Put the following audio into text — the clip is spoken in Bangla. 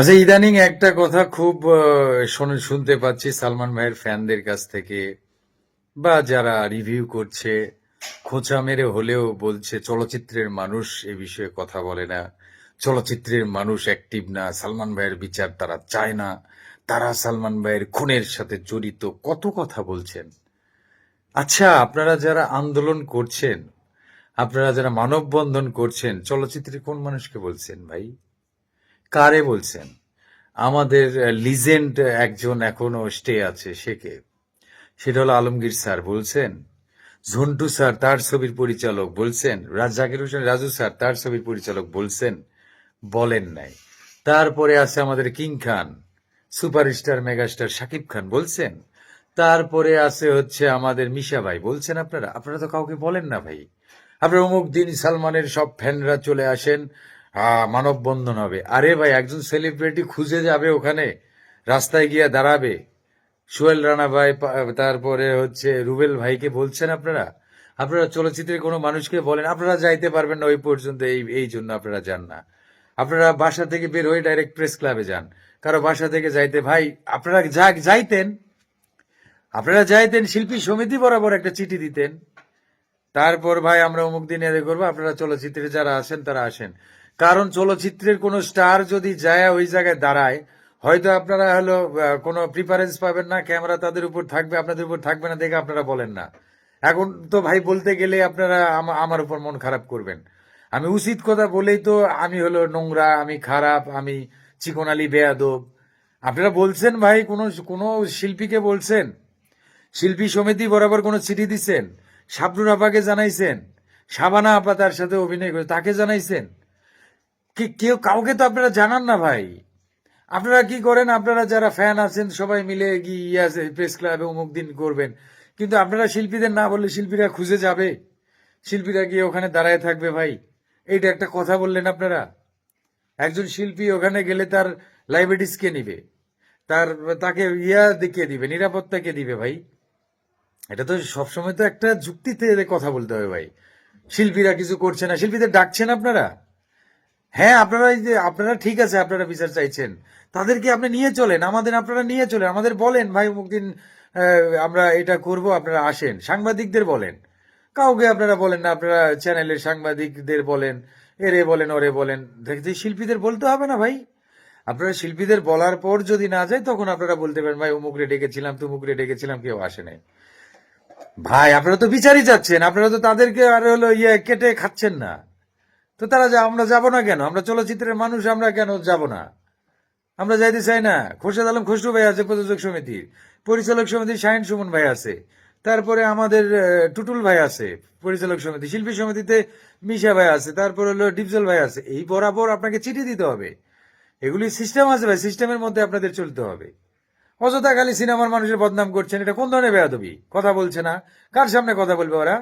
আচ্ছা ইদানিং একটা কথা খুব শুনতে পাচ্ছি সালমান ভাইয়ের ফ্যানদের কাছ থেকে, বা যারা রিভিউ করছে, খোঁচা মেরে হলেও বলছে চলচ্চিত্রের মানুষ এ বিষয়ে কথা বলে না, চলচ্চিত্রের মানুষ অ্যাক্টিভ না, সালমান ভাইয়ের বিচার তারা চায় না, তারা সালমান ভাইয়ের খুনের সাথে জড়িত, কত কথা বলছেন? আচ্ছা আপনারা যারা আন্দোলন করছেন, আপনারা যারা মানববন্ধন করছেন চলচ্চিত্রের কোন মানুষকে বলছেন ভাই? কারে বলছেন? আমাদের লিজেন্ড একজন এখনও স্টে আছে, সে কে? সেটা হলো আলমগীর স্যার বলছেন। ঝন্টু স্যার তার ছবির পরিচালক বলছেন। জাকির হোসেন রাজু স্যার তার ছবির পরিচালক বলছেন। বলেন নাই। তারপরে আছে আমাদের king Khan, superstar, megastar Shakib Khan বলছেন। তারপরে আছে হচ্ছে আমাদের মিশা ভাই বলছেন আপনারা। আপনারা তো কাউকে বলেন না ভাই। আপনার অমুক দিন সালমানের সব ফ্যানরা চলে আসেন মানববন্ধন হবে। আরে ভাই, একজন সেলিব্রিটি খুঁজে যাবে ওখানে, রাস্তায় গিয়ে দাঁড়াবে। সোহেল রানা ভাই তারপরে হচ্ছে রুবেল ভাইকে বলছেন আপনারা? আপনারা চলচ্চিত্রের কোনো মানুষকে বলেন, আপনারা যাইতে পারবেন না ওই পর্যন্ত, এই এই জন্য আপনারা যান না। আপনারা বাসা থেকে বের হয়ে ডাইরেক্ট প্রেস ক্লাবে যান। কারও বাসা থেকে যাইতে, ভাই, আপনারা যা, যাইতেন, আপনারা যাইতেন, শিল্পী সমিতি বরাবর একটা চিঠি দিতেন। তারপর ভাই, আমরা অমুক দিন এদের করব, আপনারা চলচ্চিত্রে যারা আসেন, তারা আসেন। কারণ চলচ্চিত্রের কোনো স্টার যদি যায় ওই জায়গায় দাঁড়ায়, হয়তো আপনারা হলো কোনো প্রিফারেন্স পাবেন না ক্যামেরা তাদের উপর থাকবে, আপনাদের উপর থাকবে না দেখে আপনারা বলেন না। এখন তো ভাই বলতে গেলে আপনারা আমার উপর মন খারাপ করবেন। আমি উচিত কথা বলেই তো আমি হলো নোংরা, আমি খারাপ, আমি চিকনালি বেয়াদব। আপনারা বলছেন ভাই, কোনো কোনো শিল্পীকে বলছেন? শিল্পী সমিতি বরাবর কোনো চিঠি দিচ্ছেন শাবনুর আপাকে জানাইছেন? শাবানা আপা তার সাথে অভিনয় করে, তাকে জানাইছেন? কি, কেউ কাউকে তো আপনারা জানান না ভাই। আপনারা কি করেন? আপনারা যারা ফ্যান আছেন, সবাই মিলে গিয়ে প্রেস ক্লাবে অমুক দিন করবেন। কিন্তু আপনারা শিল্পীদের না বললে শিল্পীরা খুঁজে যাবে। শিল্পীরা গিয়ে ওখানে দাঁড়ায় থাকবে ভাই। এইটা একটা কথা বললেন আপনারা। একজন শিল্পী ওখানে গেলে তার লাইব্রেরিজ কে নিবে? তার, তাকে ইয়া দেখিয়ে দিবে, নিরাপত্তা কে দিবে ভাই? এটা তো সবসময় তো একটা যুক্তিতে কথা বলতে হবে ভাই। শিল্পীরা কিছু করছে না। শিল্পীদের ডাকছেন আপনারা? হ্যাঁ আপনারা এই যে, আপনারা ঠিক আছে, আপনারা বিচার চাইছেন। তাদেরকে আপনি নিয়ে চলেন, আমাদের আপনারা নিয়ে চলেন। আমাদের বলেন, ভাই অমুকদিন আমরা এটা করব, আপনারা আসেন। সাংবাদিকদের বলেন। কাউকে আপনারা বলেন না, আপনারা চ্যানেলের সাংবাদিকদের বলেন, এরে বলেন, ওরে বলেন। দেখতে শিল্পীদের বলতে হবে না, ভাই। আপনারা শিল্পীদের বলার পর যদি না যায়, তখন আপনারা বলতে পারেন, ভাই, অমুকরে ডেকেছিলাম, তুমুকরে ডেকেছিলাম, কেউ আসে নাই। ভাই, আপনারা তো বিচারই যাচ্ছেন আপনারা তো তাদেরকে আর হলো ইয়ে কেটে খাচ্ছেন না। তো তারা যা আমরা যাব না কেন? আমরা চলচ্চিত্রের মানুষ, আমরা কেন যাব না? আমরা যাইতে চাই না। খোরশেদ আলম খসরু ভাই আছে, প্রযোজক সমিতির পরিচালক সমিতির শাহিন সুমন ভাই আছে। তারপরে আমাদের টুটুল ভাই আছে, পরিচালক সমিতি। শিল্পী সমিতিতে মিশা ভাই আছে, তারপরে হলো ডিপজল ভাই আছে। এই বরাবর আপনাকে চিঠি দিতে হবে। এগুলি সিস্টেম আছে ভাই সিস্টেমের মধ্যে আপনাদের চলতে হবে। অযথা খালি সিনেমার মানুষের বদনাম করছেন, এটা কোন ধরনের বেয়াদবি? কথা বলছে না। কার সামনে কথা বলবে ওরা?